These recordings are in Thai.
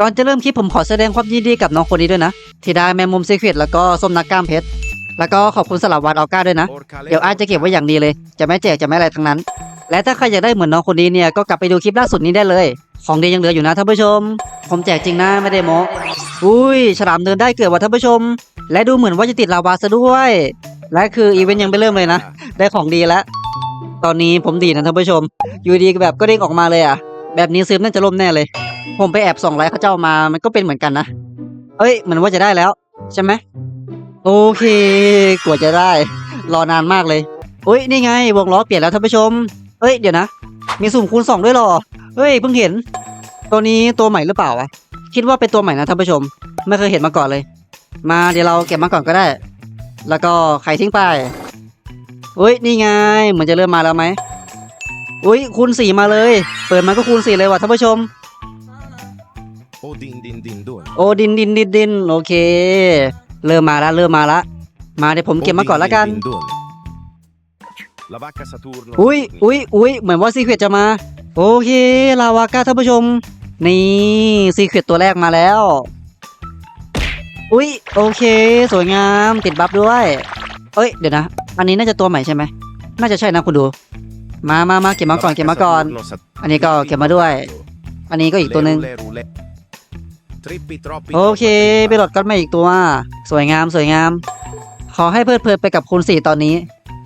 ก่อนจะเริ่มคลิปผมขอแสดงความยินดีกับน้องคนนี้ด้วยนะ ที่ได้แมงมุมซีเควตแล้วก็ส้มนักกล้ามเพชร แล้วก็ขอบคุณสลับวันออก้าด้วยนะ เดี๋ยวอาจจะเก็บไว้อย่างดีเลย จะไม่แจกจะไม่อะไรทั้งนั้น และถ้าใครอยากได้เหมือนน้องคนนี้เนี่ยก็กลับไปดูคลิปล่าสุดนี้ได้เลย ของดียังเหลืออยู่นะท่านผู้ชม ผมแจกจริงนะไม่ได้โมอุ้ยฉลามเดินได้เกิดว่ะท่านผู้ชม และดูเหมือนว่าจะติดลาวาซะด้วย และคืออีเวนต์ยังไม่เริ่มเลยนะ ได้ของดีแล้ว ตอนนี้ผมดีนะท่านผู้ชม อยู่ดีก็แบบก็เด้งออกมาเลยอะ แบบนี้ซื้อน่าจะล่มแน่เลย ผมไปแอบส่องไลค์เขาเจ้ามา มันก็เป็นเหมือนกันนะ เอ้ยเหมือนว่าจะได้แล้ว ใช่ไหม โอเค กว่าจะได้ รอนานมากเลยเฮ้ย นี่ไง วงล้อเปลี่ยนแล้วท่านผู้ชม เอ้ย เดี๋ยวนะ มีสุ่มคูณสองด้วยหรอ เฮ้ย เพิ่งเห็น ตัวนี้ตัวใหม่หรือเปล่าวะ คิดว่าเป็นตัวใหม่นะท่านผู้ชม ไม่เคยเห็นมาก่อนเลย มาเดี๋ยวเราเก็บมาก่อนก็ได้ แล้วก็ไข่ทิ้งไปเฮ้ย นี่ไง เหมือนจะเริ่มมาแล้วไหมอุ้ยคูณสี่มาเลย เปิดมาก็คูณสี่เลยว่ะท่านผู้ชม โอดินดินดินด้วยโอดินดินดินดินโอเค เริ่มมาละเริ่มมาละมาเดี๋ยวผมเก็บมาก่อนละกันลาวาคาซาตูร์อุ้ยอุ้ยอุ้ยเหมือนว่าซีเควตจะมา โอเค ลาวาก้าท่านผู้ชม นี่ซีเควตตัวแรกมาแล้ว อุ้ยโอเค สวยงามติดบัฟด้วย เอ้ย เดี๋ยวนะ อันนี้น่าจะตัวใหม่ใช่ไหม น่าจะใช่นะคุณดู มามามาเก็บมาก่อนเก็บมาก่อน อันนี้ก็เก็บมาด้วย อันนี้ก็อีกตัวหนึ่ง โอเคไปโหลดก้อนมาอีกตัว สวยงามสวยงาม ขอให้เพลิดเพลินไปกับคูณสี่ตอนนี้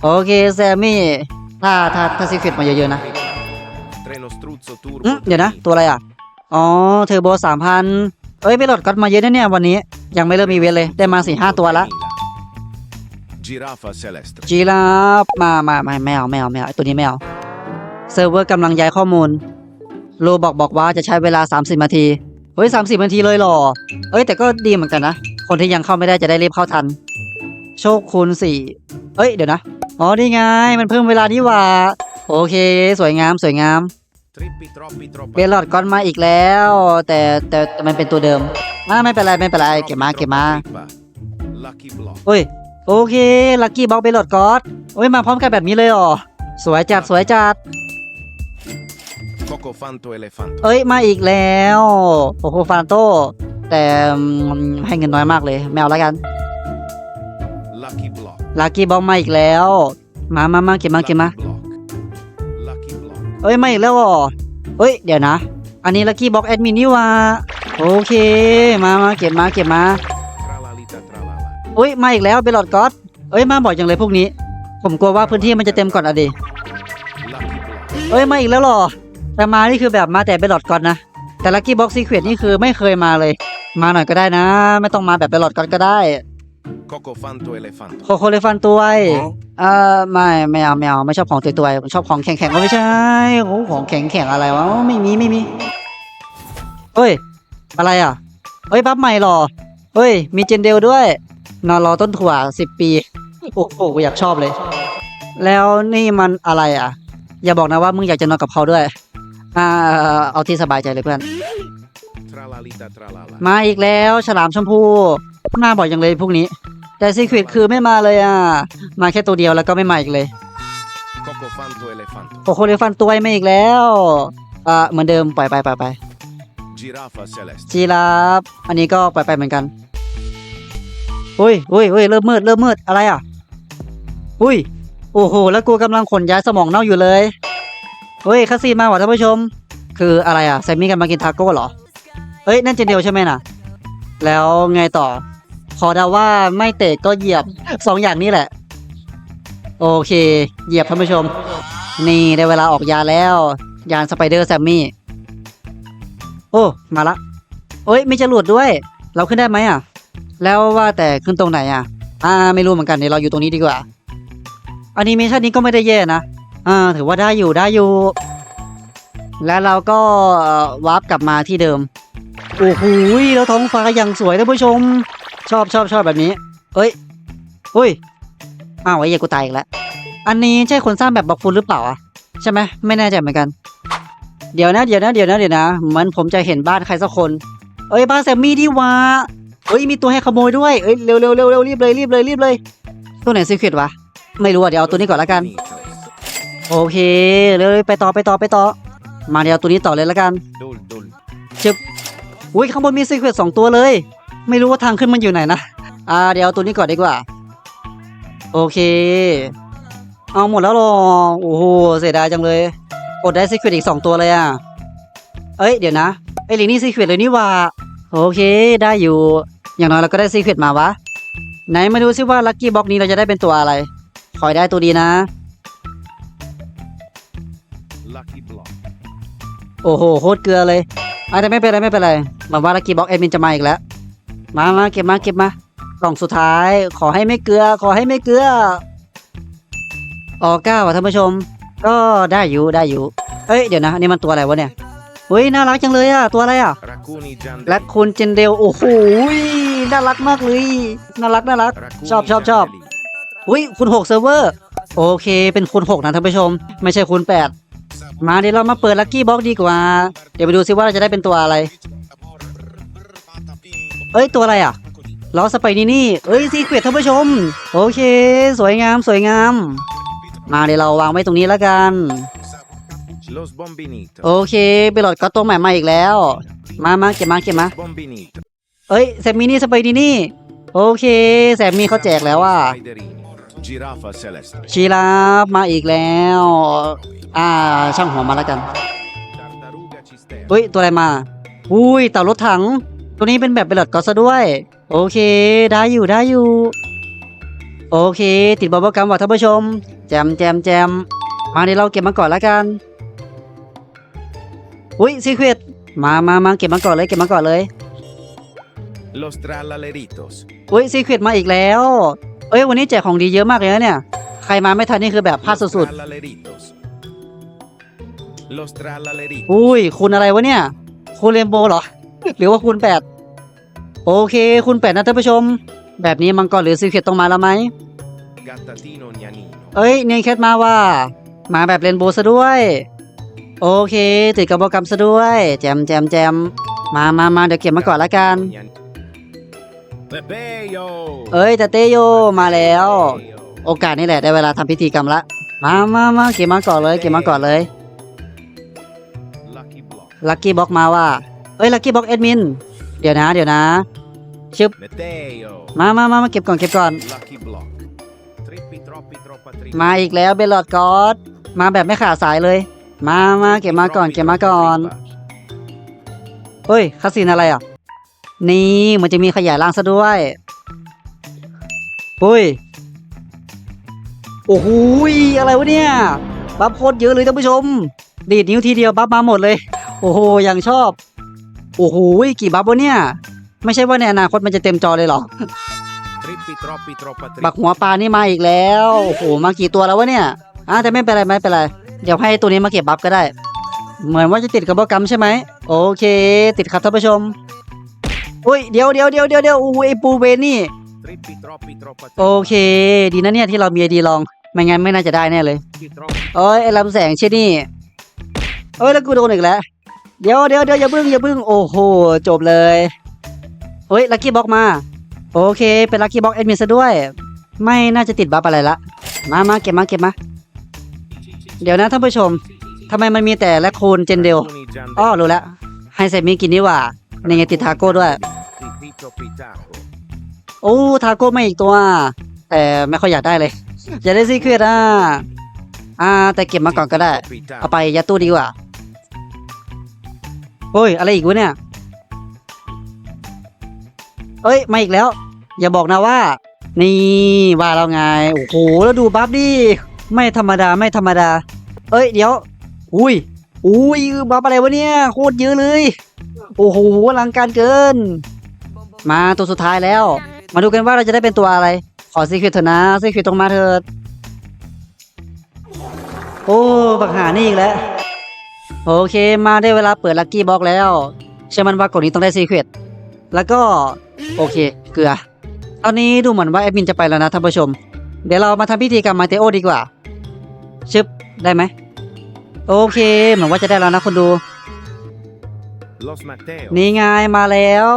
โอเคแซมมี่ถ้าถ้าถ้าซีเควตมาเยอะๆนะอืมเดี๋ยวนะ ตัวอะไรอะ อ๋อเทอร์โบสามพันเอ้ยไปโหลดก้อนมาเยอะนะเนี่ยวันนี้ ยังไม่เริ่มมีเวนเลย ได้มาสี่ห้าตัวละจิราฟาเซเลสจีราฟมามามาไม่เอาไม่เอาไม่เอาไอ้ตัวนี้ไม่เอาเซิร์ฟเวอร์กำลังย้ายข้อมูลโลบอกบอกว่าจะใช้เวลา 30นาที เฮ้ย30นาทีเลยเหรอ เอ้ยแต่ก็ดีเหมือนกันนะ คนที่ยังเข้าไม่ได้จะได้รีบเข้าทัน โชคคูณสี่เอ้ยเดี๋ยวนะ อ๋อนี่ไง มันเพิ่มเวลานี่หว่า โอเค สวยงามสวยงาม เบลลอดก้อนมาอีกแล้ว แต่แต่แต่มันเป็นตัวเดิมอ่าไม่เป็นไรไม่เป็นไรเก็บมาเก็บมาลัคกี้บล็อกเฮ้ยโอเค ลักกี้บ็อกเบลลอดกอดโอ้ยมาพร้อมกันแบบนี้เลยเหรอ สวยจัดสวยจัด โคโคฟันโตเอเลฟันโตเอ้ย มาอีกแล้วโอ้โหฟานโต แต่อืมให้เงินน้อยมากเลยแมวแล้วกันลัคกี้บล็อกลักกี้บ็อกมาอีกแล้ว มามามาเก็บมาเก็บมาลัคกี้บล็อกเอ้ย มาอีกแล้วเหรอเอ้ย เดี๋ยวนะ อันนี้ลักกี้บ็อกแอดมินนี่หว่า โอเค มามาเก็บมาเก็บมาทราลาลิตาทราลาลาเอ้ย มาอีกแล้วเบลลอดกอดเอ้ย มาบ่อยจังเลยพวกนี้ ผมกลัวว่าพื้นที่มันจะเต็มก่อนอะดิลัคกี้บล็อกเอ้ย มาอีกแล้วเหรอ แต่มานี่คือแบบมาแต่เบลลอดกอดนะ แต่ลักกี้บ็อกซีเควตนี่คือไม่เคยมาเลย มาหน่อยก็ได้นะ ไม่ต้องมาแบบเบลลอดกอดก็ได้โคโคฟันโตเอเลฟันโตโคโคเลฟันตัวไอ้เอ่อไม่ไม่เอาไม่เอาไม่ชอบของตัวตัวผมชอบของแข็งแข็งก็ไม่ใช่โอ้ของแข็งแข็งอะไรวะไม่มีไม่มีเฮ้ยอะไรอะเฮ้ยบัฟใหม่เหรอเฮ้ย มีเจนเดลด้วยนอนรอต้นถั่วสิบปีโอ้โหกูอยากชอบเลย แล้วนี่มันอะไรอะ อย่าบอกนะว่ามึงอยากจะนอนกับเขาด้วย อ่าเอาที่สบายใจเลยเพื่อนทราลาลิตาทราลาลามาอีกแล้วฉลามชมพูมาบ่อยจังเลยพวกนี้ แต่ซีควิดคือไม่มาเลยอะ มาแค่ตัวเดียวแล้วก็ไม่มาอีกเลยโคโคฟันโตเอเลฟันโตโอ้โหเลฟันตัวไม่อีกแล้วอ่าเหมือนเดิมปล่อยไปปล่อยไปจิราฟาเซเลสจีราฟอันนี้ก็ปล่อยไปเหมือนกันอุ้ยอุ้ยอุ้ยเริ่มมืดเริ่มมืดอะไรอะ อุ้ยโอ้โหแล้วกูกำลังขนย้ายสมองเน่าอยู่เลย เฮ้ยคาซีมาว่ะท่านผู้ชม คืออะไรอะแซมมี่กันมากินทาโก้เหรอเอ้ยนั่นเจนเดียวใช่ไหมน่ะแล้วไงต่อ ขอเดาว่าไม่เตะก็เหยียบสองอย่างนี้แหละ โอเค เหยียบท่านผู้ชม นี่ได้เวลาออกยาแล้ว ยานสไปเดอร์แซมมี่ โอ้ มาละเอ้ยไมีจรวดด้วย เราขึ้นได้ไหมอะ แล้วว่าแต่ขึ้นตรงไหนอะ อ่าไม่รู้เหมือนกันเดี๋ยวเราอยู่ตรงนี้ดีกว่าแอนิเมชั่นนี้ก็ไม่ได้แย่นะ อ่าถือว่าได้อยู่ได้อยู่ แล้วเราก็วาร์ปกลับมาที่เดิม โอ้โหแล้วท้องฟ้าอย่างสวยท่านผู้ชม ชอบชอบชอบแบบนี้ เอ้ยเฮ้ยอ้าวไอ้เหี้ยกูตายอีกแล้ว อันนี้ใช่คนสร้างแบบบล็อกฟุตหรือเปล่าอะใช่ไหมไม่แน่ใจเหมือนกัน เดี๋ยวนะเดี๋ยวนะเดี๋ยวนะเดี๋ยวนะมือนผมจะเห็นบ้านใครสักคน เอ้ยบ้านแซมมี่ดีวะเอ้ยมีตัวให้ขโมยด้วยเอ้ยเร็วเร็วเร็วเร็วรีบเลยรีบเลยรีบเลย ตัวไหนซีเครตวะไม่รู้อะเดี๋ยวเอาตัวนี้ก่อนละกัน โอเคเร็วๆไปต่อไปต่อไปต่อ มาเดี๋ยวเอาตัวนี้ต่อเลยละกัน ดุลดุลชึบอุ้ยข้างบนมีซีเครตสองตัวเลย ไม่รู้ว่าทางขึ้นมันอยู่ไหนนะ อ่าเดี๋ยวเอาตัวนี้ก่อนดีกว่า โอเค เอาหมดแล้วหรอ โอ้โหเสียดายจังเลยอดได้ซีเครตอีกสองตัวเลยอะ เอ้ยเดี๋ยวนะไอ้ลิงนี่ซีเครตเลยนี่หว่า โอเคได้อยู่ อย่างน้อยเราก็ได้ซีเครตมาวะ ไหนมาดูซิว่าลัคกี้บ็อกนี้เราจะได้เป็นตัวอะไร ขอให้ได้ตัวดีนะ Lucky block. โอ้โหโคตรเกลือเลยอะแต่ไม่เป็นไรไม่เป็นไรหวังว่าลักกี้บ็อกเอ็ดมินจะมาอีกแล้ว มามาเก็บมาเก็บมากล่องสุดท้าย ขอให้ไม่เกลือ ขอให้ไม่เกลือออก้าว่ะท่านผู้ชม ก็ได้อยู่ได้อยู่เอ้ยเดี๋ยวนะอันนี่มันตัวอะไรวะเนี่ยเฮ้ยน่ารักจังเลยอะตัวอะไรอะ Raccooni Giandelli. และคุณเจนเดลโอ้โหน่ารักมากเลยน่ารักน่ารัก Raccooni ชอบชอบชอบ Giandelli. อุ้ยคุณหกเซิร์ฟเวอร์โอเค เป็นคุณหกนะท่านผู้ชม ไม่ใช่คุณแปด มาเดี๋ยวเรามาเปิดลัคกี้บ็อกดีกว่า เดี๋ยวไปดูซิว่าเราจะได้เป็นตัวอะไร เอ้ยตัวอะไรอะล้อสไปนี่นี่ เอ้ยซีเควตท่านผู้ชม โอเค สวยงามสวยงาม มาเดี๋ยวเราวางไว้ตรงนี้แล้วกัน โอเคเบลอดก็ตัวใหม่มาอีกแล้ว มามาเก็บมาเก็บมา เอ้ยแซมมี่นี่สไปนี่นี่ โอเคแซมมี่เขาแจกแล้วอะ Spiderini. Giraffa celeste. ชีราฟมาอีกแล้ว อ่า ช่างหัวมาแล้วกัน Tartaruga cisterna. เฮ้ย ตัวอะไรมา อุ้ยเต่ารถถัง ตัวนี้เป็นแบบเบลอดก็ซะด้วย โอเค ได้อยู่ได้อยู่ โอเค ติดบับเบิ้ลกัมว่ะท่านผู้ชม แจมแจมแจม มาเดี๋ยวเราเก็บมาก่อนแล้วกัน อุ้ยซีเครตมามามาเก็บมาก่อนเลยเก็บมาก่อนเลย Lo strallaleritos. อุ้ยซีเครตมาอีกแล้ว เอ้ยวันนี้แจกของดีเยอะมากเลยนะเนี่ย ใครมาไม่ทันนี่คือแบบพลาด Lo สุด strallaleritos. Lo strallaleritos. ๆอุ้ยคุณอะไรวะเนี่ย คุณเรนโบว์เหรอ หรือว่าคุณแปดโอเค คุณแปดนะท่านผู้ชม แบบนี้มังกรหรือซีเครตต้องมาแล้วไหม Gattatino gnanino. เอ้ยเนยแคทมาว่ามาแบบเรนโบว์ซะด้วย โอเค ติดกระบอกกรรมซะด้วย แจมแจมแจมมามามาเดี๋ยวเก็บมาก่อนละกัน Gnanino. Pepeyo. เอ้ยแต่เตโยมาแล้ว Pepeyo. โอกาสนี่แหละได้เวลาทำพิธีกรรมละ มามามาเก็บมาก่อนเลยเก็บมาก่อนเลย Lucky block. ลัคกี้บ็อกมาว่า เอ้ยลัคกี้บ็อกเอดมิน เดี๋ยวนะ เดี๋ยวนะ ชึบ Meteo. มามามามาเก็บก่อนเก็บก่อน Lucky block. Trippi troppi troppa trippi. มาอีกแล้วเบลลอดกอดมาแบบไม่ขาดสายเลย มามาเก็บมาก่อนเก็บมาก่อน เฮ้ยคาสินอะไรอะ นี่มันจะมีขยายร่างซะด้วยเฮ้ย โอ้โหยอะไรวะเนี่ย บัฟโคตรเยอะเลยท่านผู้ชม ดีดนิ้วทีเดียวบัฟมาหมดเลย โอ้โหอย่างชอบ โอ้โหยกี่บัฟวะเนี่ย ไม่ใช่ว่าในอนาคตมันจะเต็มจอเลยเหรอ Trippi troppi troppa trippi. บักหัวปลานี่มาอีกแล้ว โอ้โห มากี่ตัวแล้ววะเนี่ยอะแต่ไม่เป็นไรไม่เป็นไร เดี๋ยวให้ตัวนี้มาเก็บบัฟก็ได้ เหมือนว่าจะติดกับโปรแกรมใช่ไหม โอเค ติดครับท่านผู้ชม อุ้ยเดี๋ยวเดี๋ยวเดี๋ยวเดี๋ยวเดี๋ยวอุ้ยไอปูเวนี่ โอเค ดีนะเนี่ยที่เรามีไอดีลอง ไม่งั้นไม่น่าจะได้แน่เลย trippi troppi. โอ้ยไอลำแสงเช่นนี่เอ้ยแล้วกูโดนอีกแล้ว เดี๋ยวเดี๋ยวเดี๋ยวอย่าเพิ่งอย่าเพิ่งโอ้โหจบเลยเฮ้ยลัคกี้บ็อกมา โอเคเป็นลัคกี้บ็อกเอ็ดมินซะด้วย ไม่น่าจะติดบัฟอะไรละ มามาเก็บมาเก็บมา เดี๋ยวนะท่านผู้ชมทำไมมันมีแต่แลคคูนเจนเดล Raccooni Giandelli. อ้อรู้แล้วให้เซมิกินนี่ว่า นไงติดทาโก้ด้วย Pipito Pitaco. โอ้ทาโก้มาอีกตัว แต่ไม่ค่อยอยากได้เลย อยากได้ซีเครตอะอ่า แต่เก็บมาก่อนก็ได้ Pitaco. เอาไปยัดตู้ดีกว่าโอ้ย อะไรอีกวะเนี่ย เอ้ย มาอีกแล้ว อย่าบอกนะว่า นี่ว่าเราไง โอ้โห แล้วดูบัฟดิ ไม่ธรรมดา ไม่ธรรมดา เอ้ย เดี๋ยว อุ้ย อุ้ย บัฟอะไรวะเนี่ย โคตรเยอะเลย โอ้โหอลังการเกิน มาตัวสุดท้ายแล้ว มาดูกันว่าเราจะได้เป็นตัวอะไร ขอซีคิวเถอะนะซีคิวตรงมาเถิดโอ้บักหานี่อีกแล้วโอเค มาได้เวลาเปิดลัคกี้บ็อกแล้ว เชื่อมันว่ากดนี้ต้องได้ซีเครตแล้วก็ โอเค เกลือ ตอนนี้ดูเหมือนว่าแอดมินจะไปแล้วนะท่านผู้ชม เดี๋ยวเรามาทำพิธีกรรมมาเตโอดีกว่า ชึบ ได้ไหม โอเค เหมือนว่าจะได้แล้วนะคนดู นี่ไงมาแล้ว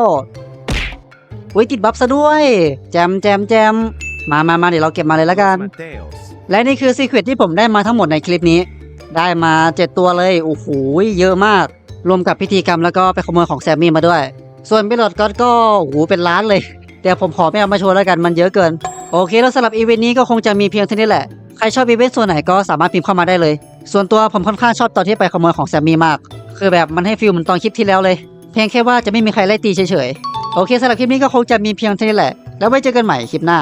อุ้ยติดบัฟซะด้วย แจมแจมแจมมามามาเดี๋ยวเราเก็บมาเลยละกัน Los Matteos. และนี่คือซีเครตที่ผมได้มาทั้งหมดในคลิปนี้ ได้มา 7 ตัวเลย โอ้โห เยอะมาก รวมกับพิธีกรรมแล้วก็ไปขโมยของแซมมี่มาด้วย ส่วนบิลลอดก็ก็โหูเป็นล้านเลย แต่ผมขอไม่เอามาโชว์แล้วกันมันเยอะเกิน โอเค แล้วสำหรับอีเวนต์นี้ก็คงจะมีเพียงเท่านี้แหละ ใครชอบอีเวนต์ส่วนไหนก็สามารถพิมพ์เข้ามาได้เลย ส่วนตัวผมค่อนข้างชอบตอนที่ไปขโมยของแซมมี่มาก คือแบบมันให้ฟิลเหมือนตอนคลิปที่แล้วเลย เพียงแค่ว่าจะไม่มีใครไล่ตีเฉยๆ โอเคสำหรับคลิปนี้ก็คงจะมีเพียงเท่านี้แหละ แล้วไว้เจอกันใหม่คลิปหน้า